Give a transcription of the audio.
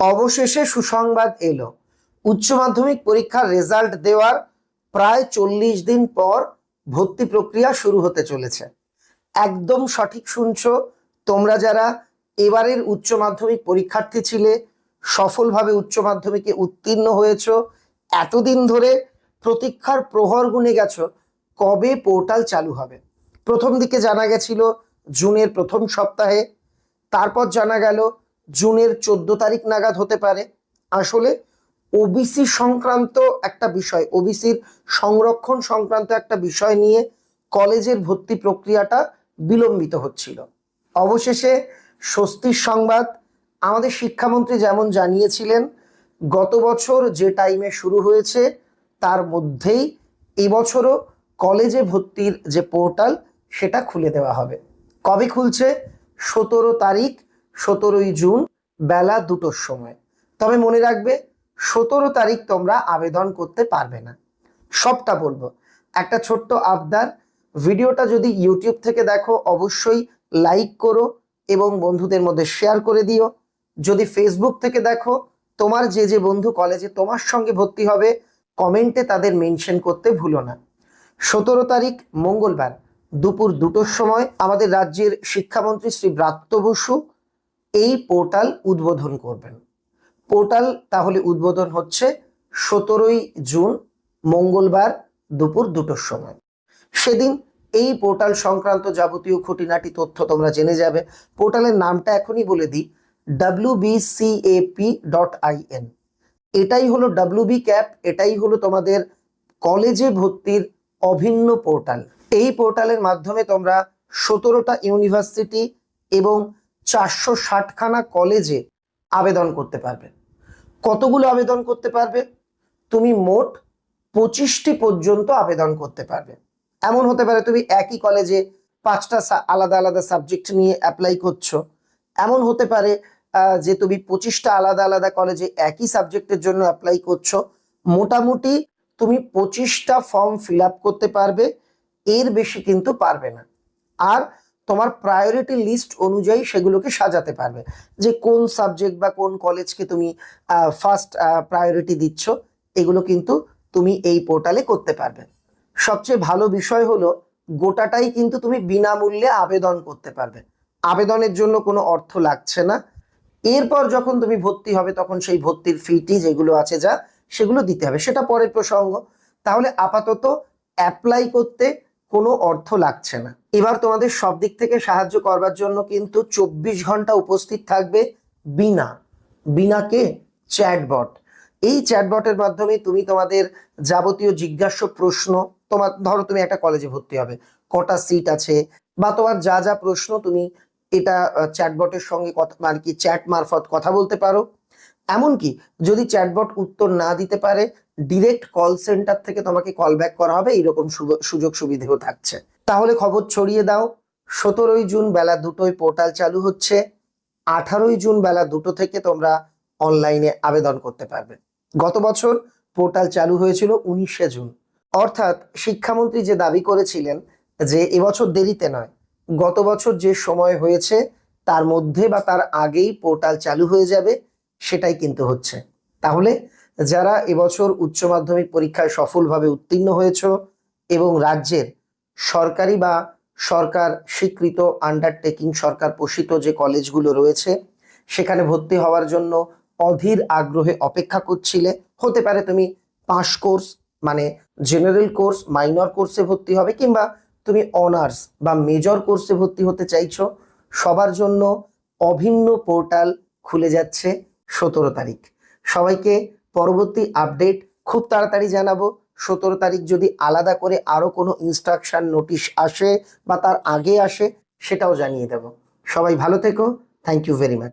অবশেষে সুসংবাদ এলো। উচ্চ মাধ্যমিক পরীক্ষার রেজাল্ট দেওয়ার প্রায় চল্লিশ দিন পর ভর্তি প্রক্রিয়া শুরু হতে চলেছে। একদম সঠিক শুনছো, তোমরা যারা এবারের উচ্চ মাধ্যমিক পরীক্ষার্থী ছিলে, সফলভাবে উচ্চ মাধ্যমিকে উত্তীর্ণ হয়েছো, এতদিন ধরে প্রতীক্ষার প্রহর গুনে গেছো, কবে পোর্টাল চালু হবে? প্রথম দিকে জানা গেছিল জুনের প্রথম সপ্তাহে, তারপর জানা গেল জুনের চোদ্দ তারিখ নাগাদ হতে পারে। আসলে ওবিসি সংক্রান্ত একটা বিষয় ওবিসির সংরক্ষণ সংক্রান্ত একটা বিষয় নিয়ে কলেজের ভর্তি প্রক্রিয়াটা বিলম্বিত হচ্ছিল। অবশেষে স্বস্তির সংবাদ আমাদের শিক্ষামন্ত্রী যেমন জানিয়েছিলেন, গত বছর যে টাইমে শুরু হয়েছে, তার মধ্যেই এবছরও কলেজে ভর্তির যে পোর্টাল, সেটা খুলে দেওয়া হবে। কবে খুলছে? সতেরো তারিখ সতেরোই জুন বেলা দুটোর সময়। তবে মনে রাখবে, সতেরো তারিখ তোমরা আবেদন করতে পারবে না। সবটা বলব। একটা ছোট্ট আবদার, ভিডিওটা যদি ইউটিউব থেকে দেখো, অবশ্যই লাইক করো এবং বন্ধুদের মধ্যে শেয়ার করে দিও। যদি ফেসবুক থেকে দেখো, তোমার যে যে বন্ধু কলেজে তোমার সঙ্গে ভর্তি হবে, কমেন্টে তাদের মেনশন করতে ভুলো না। সতেরো তারিখ, মঙ্গলবার, দুপুর দুটোর সময় আমাদের রাজ্যের শিক্ষামন্ত্রী শ্রী ব্রাত্য বসু এই পোর্টাল উদ্বোধন করবেন। পোর্টাল তাহলে উদ্বোধন হচ্ছে সতেরোই জুন মঙ্গলবার দুপুর দুটোর সময়। সেদিন এই পোর্টাল সংক্রান্ত যাবতীয় খুঁটিনাটি তথ্য তোমরা জেনে যাবে। পোর্টালের নামটা এখনই বলে দিই ডাব্লিউ ডট এটাই হলো ডাব্লিউ ক্যাপ এটাই হলো তোমাদের কলেজে ভর্তির অভিন্ন পোর্টাল। এই পোর্টালের মাধ্যমে তোমরা সতেরোটা ইউনিভার্সিটি এবং চারশো ষাটখানা কলেজে আবেদন করতে পারবে। কতগুলো আবেদন করতে পারবে? তুমি মোট পঁচিশটি পর্যন্ত আবেদন করতে পারবে। এমন হতে পারে তুমি একই কলেজে পাঁচটা আলাদা আলাদা সাবজেক্ট নিয়ে অ্যাপ্লাই করছ। এমন হতে পারে যে তুমি পঁচিশটা আলাদা আলাদা কলেজে একই সাবজেক্টের জন্য অ্যাপ্লাই করছ। মোটামুটি তুমি পঁচিশটা ফর্ম ফিল করতে পারবে। এর বেশি কিন্তু পারবে না। আর তোমার প্রায়োরিটি লিস্ট অনুযায়ী সেগুলোকে সাজাতে পারবে। যে কোন সাবজেক্ট বা কোন কলেজকে তুমি ফার্স্ট প্রায়োরিটি দিচ্ছ, এগুলো কিন্তু তুমি এই পোর্টালে করতে পারবে। সবচেয়ে ভালো বিষয় হলো, গোটাটাই কিন্তু তুমি বিনামূল্যে আবেদন করতে পারবে। আবেদনের জন্য কোনো অর্থ লাগছে না। এরপর যখন তুমি ভর্তি হবে, তখন সেই ভর্তির ফিটি যেগুলো আছে যা, সেগুলো দিতে হবে। সেটা পরের প্রসঙ্গ। তাহলে আপাতত অ্যাপ্লাই করতে কোনো অর্থ লাগছে না। এবার তোমাদের সব দিক থেকে সাহায্য করবার জন্য কিন্তু চব্বিশ ঘণ্টা উপস্থিত থাকবে বিনা। বিনাকে চ্যাটবট। এই চ্যাটবটের মাধ্যমে তুমি তোমাদের যাবতীয় জিজ্ঞাস্য প্রশ্ন, তোমার, ধরো তুমি একটা কলেজে ভর্তি হবে, কটা সিট আছে, বা তোমার যা যা প্রশ্ন তুমি এটা চ্যাটবটের সঙ্গে কথা মানে কি চ্যাট মারফত কথা বলতে পারো। এমনকি যদি চ্যাটবট উত্তর না দিতে পারে ডিরেক্ট কল সেন্টার থেকে তোমাকে কল ব্যাক করা হবে, এইরকম সুযোগ সুবিধেও থাকছে। তাহলে খবর ছড়িয়ে দাও, সতেরোই জুন বেলা দুটোয় পোর্টাল চালু হচ্ছে, আঠারোই জুন বেলা দুটো থেকে তোমরা অনলাইনে আবেদন করতে পারবে। গত বছর পোর্টাল চালু হয়েছিল উনিশে জুন। অর্থাৎ শিক্ষামন্ত্রী যে দাবি করেছিলেন যে এবছর দেরিতে নয়, গত বছর যে সময় হয়েছে, তার মধ্যে বা তার আগেই পোর্টাল চালু হয়ে যাবে, সেটাই কিন্তু হচ্ছে। তাহলে যারা এবছর উচ্চ মাধ্যমিক পরীক্ষায় সফলভাবে উত্তীর্ণ হয়েছ এবং রাজ্যের সরকারি বা সরকার স্বীকৃত আন্ডারটেকিং সরকার পোষিত যে কলেজগুলো রয়েছে, সেখানে ভর্তি হওয়ার জন্য অধীর আগ্রহে অপেক্ষা করছিলে। হতে পারে তুমি পাস কোর্স মানে জেনারেল কোর্স মাইনর কোর্সে ভর্তি হবে কিংবা তুমি অনার্স বা মেজর কোর্সে ভর্তি হতে চাইছো, সবার জন্য অভিন্ন পোর্টাল খুলে যাচ্ছে সতেরো তারিখ। সবাইকে পরবর্তী আপডেট খুব তাড়াতাড়ি জানাব। সতেরো তারিখ যদি আলাদা করে আরও কোনো ইনস্ট্রাকশন নোটিশ আসে বা তার আগে আসে, সেটাও জানিয়ে দেব। সবাই ভালো থেকো। Thank you very much